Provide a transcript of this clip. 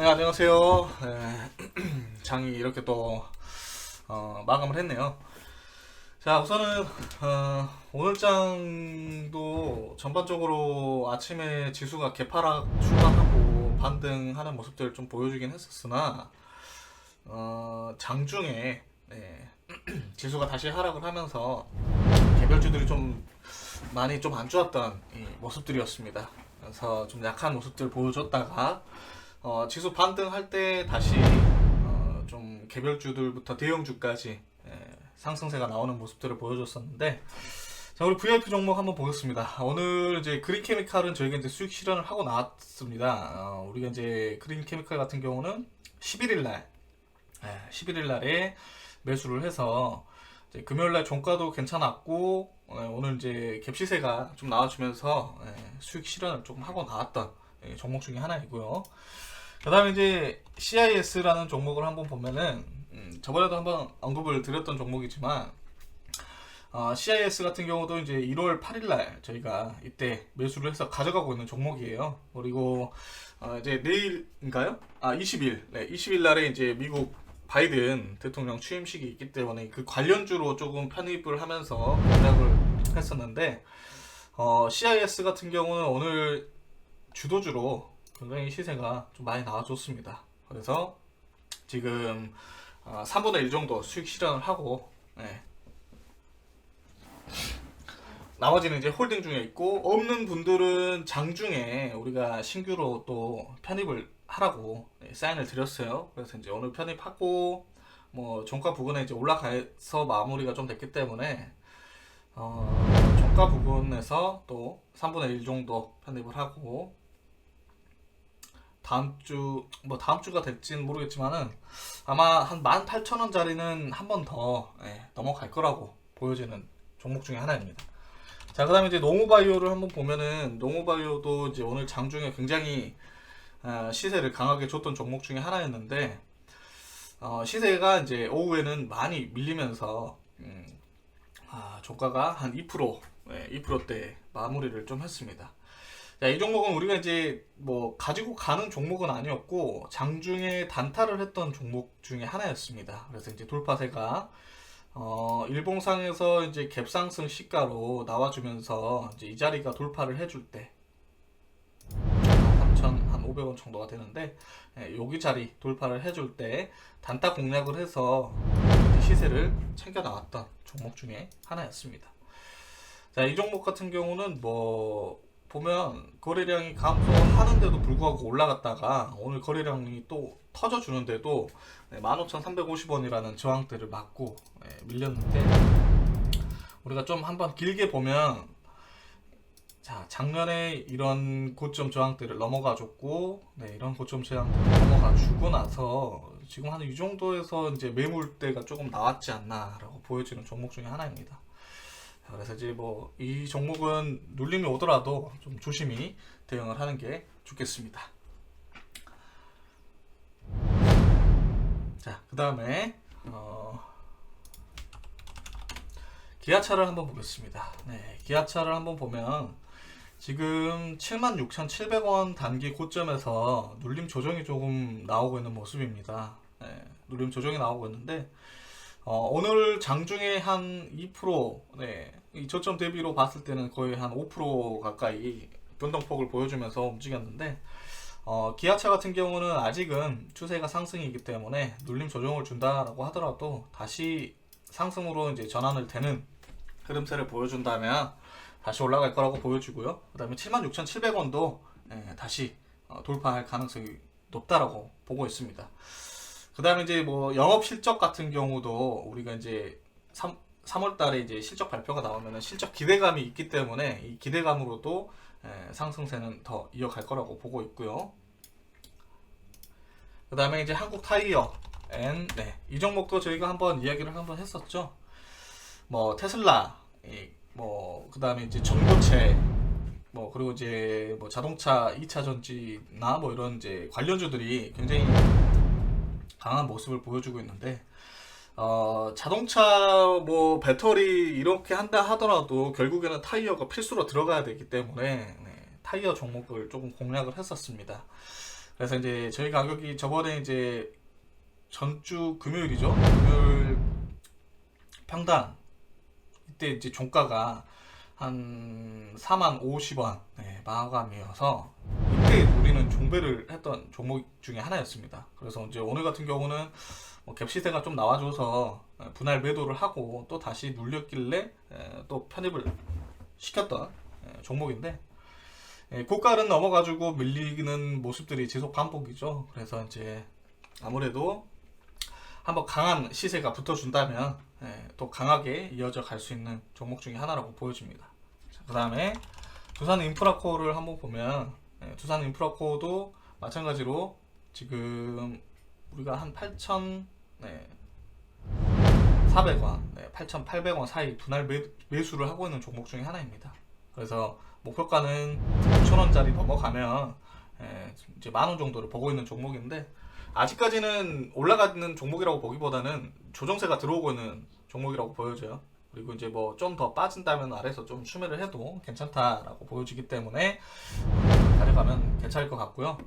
네, 안녕하세요. 네, 장이 이렇게 또 어, 마감을 했네요. 자, 우선은 어, 오늘 장도 전반적으로 아침에 지수가 개파락 출발하고 반등하는 모습들을 좀 보여주긴 했었으나 어, 장중에 네, 지수가 다시 하락을 하면서 개별주들이 좀 많이 좀 안 좋았던 이 모습들이었습니다. 그래서 좀 약한 모습들 보여줬다가 어, 지수 반등할 때 다시 어, 좀 개별주들부터 대형주까지 예, 상승세가 나오는 모습들을 보여줬었는데 자 우리 VIP 종목 한번 보겠습니다. 오늘 이제 그린 케미칼은 저희가 이제 수익 실현을 하고 나왔습니다. 어, 우리가 이제 그린 케미칼 같은 경우는 11일 날, 예, 11일 날에 매수를 해서 금요일 날 종가도 괜찮았고 예, 오늘 이제 갭 시세가 좀 나와주면서 예, 수익 실현을 조금 하고 나왔던 예, 종목 중에 하나이고요. 그 다음에 이제 CIS라는 종목을 한번 보면은 음, 저번에도 한번 언급을 드렸던 종목이지만 어, CIS 같은 경우도 이제 1월 8일 날 저희가 이때 매수를 해서 가져가고 있는 종목이에요. 그리고 어, 이제 내일인가요? 아 20일, 네 20일 날에 이제 미국 바이든 대통령 취임식이 있기 때문에 그 관련주로 조금 편입을 하면서 공략을 했었는데 어, CIS 같은 경우는 오늘 주도주로 굉장히 시세가 좀 많이 나와줬습니다. 그래서 지금 어, 3분의 1 정도 수익 실현을 하고 네. 나머지는 이제 홀딩 중에 있고 없는 분들은 장중에 우리가 신규로 또 편입을 하라고 네, 사인을 드렸어요. 그래서 이제 오늘 편입하고 뭐 종가 부근에 이제 올라가서 마무리가 좀 됐기 때문에 어, 종가 부근에서 또 3분의 1 정도 편입을 하고 다음 주, 뭐 다음 주가 될지는 모르겠지만은 아마 한 18,000원짜리는 한 번더 예, 넘어갈 거라고 보여지는 종목 중에 하나입니다. 자, 그 다음에 이제 농우바이오를 한번 보면은 농우바이오도 이제 오늘 장중에 굉장히 아, 시세를 강하게 줬던 종목 중에 하나였는데 어, 시세가 이제 오후에는 많이 밀리면서 음, 아, 종가가 한 2%, 네, 2%대 마무리를 좀 했습니다. 자, 이 종목은 우리가 이제 뭐 가지고 가는 종목은 아니었고 장중에 단타를 했던 종목 중에 하나였습니다. 그래서 이제 돌파세가 어, 일봉상에서 이제 갭상승 시가로 나와주면서 이제 이 자리가 돌파를 해줄 때 3,500원 정도가 되는데 예, 여기 자리 돌파를 해줄 때 단타 공략을 해서 시세를 챙겨 나왔던 종목 중에 하나였습니다. 자, 이 종목 같은 경우는 뭐 보면 거래량이 감소하는데도 불구하고 올라갔다가 오늘 거래량이 또 터져주는데도 15,350원이라는 저항대를 맞고 네, 밀렸는데 우리가 좀 한번 길게 보면 자 작년에 이런 고점 저항대를 넘어가 줬고 네, 이런 고점 저항대를 넘어가 주고 나서 지금 한 이 정도에서 이제 매물대가 조금 나왔지 않나라고 보여지는 종목 중에 하나입니다. 그래서 이제 뭐 이 종목은 눌림이 오더라도 좀 조심히 대응을 하는 게 좋겠습니다. 자, 그 다음에 어, 기아차를 한번 보겠습니다. 네, 기아차를 한번 보면 지금 76,700원 단기 고점에서 눌림 조정이 조금 나오고 있는 모습입니다. 네, 눌림 조정이 나오고 있는데 어, 오늘 장중에 한 2%, 네, 이 저점 대비로 봤을 때는 거의 한 5% 가까이 변동폭을 보여주면서 움직였는데 어, 기아차 같은 경우는 아직은 추세가 상승이기 때문에 눌림 조정을 준다라고 하더라도 다시 상승으로 이제 전환을 되는 흐름세를 보여준다면 다시 올라갈 거라고 보여주고요. 그 다음에 76,700원도 예, 다시 어, 돌파할 가능성이 높다라고 보고 있습니다. 그 다음에 이제 뭐 영업 실적 같은 경우도 우리가 이제 3, 3월 달에 이제 실적 발표가 나오면 실적 기대감이 있기 때문에 이 기대감으로도 예, 상승세는 더 이어갈 거라고 보고 있고요. 그 다음에 이제 한국 타이어 N 네, 이 종목도 저희가 한번 이야기를 한번 했었죠. 뭐 테슬라, 뭐 그 다음에 이제 전고체, 뭐 그리고 이제 뭐 자동차 2차 전지나 뭐 이런 이제 관련주들이 굉장히 강한 모습을 보여주고 있는데 어, 자동차 뭐 배터리 이렇게 한다 하더라도 결국에는 타이어가 필수로 들어가야 되기 때문에 네, 타이어 종목을 조금 공략을 했었습니다. 그래서 이제 저희 가격이 저번에 이제 전주 금요일이죠. 금요일 평당 이때 이제 종가가 한 4만 50원 네, 마감이어서 이때 우리는 종배를 했던 종목 중에 하나였습니다. 그래서 이제 오늘 같은 경우는 뭐갭 시세가 좀 나와줘서 에, 분할 매도를 하고 또 다시 눌렸길래 에, 또 편입을 시켰던 에, 종목인데 예, 고가는 넘어가지고 밀리는 모습들이 지속 반복이죠. 그래서 이제 아무래도 한번 강한 시세가 붙어준다면 예, 또 강하게 이어져 갈 수 있는 종목 중에 하나라고 보여집니다. 그 다음에 두산 인프라코어를 한번 보면 예, 두산 인프라코어도 마찬가지로 지금 우리가 한 8천 네, 400원, 네, 8,800원 사이 분할 매, 매수를 하고 있는 종목 중에 하나입니다. 그래서 목표가는 6,000원짜리 넘어가면 예, 이제 만 원 정도를 보고 있는 종목인데 아직까지는 올라가는 종목이라고 보기보다는 조정세가 들어오고 있는 종목이라고 보여져요. 그리고 이제 뭐 좀 더 빠진다면 아래서 좀 추매를 해도 괜찮다라고 보여지기 때문에 가져가면 괜찮을 것 같고요.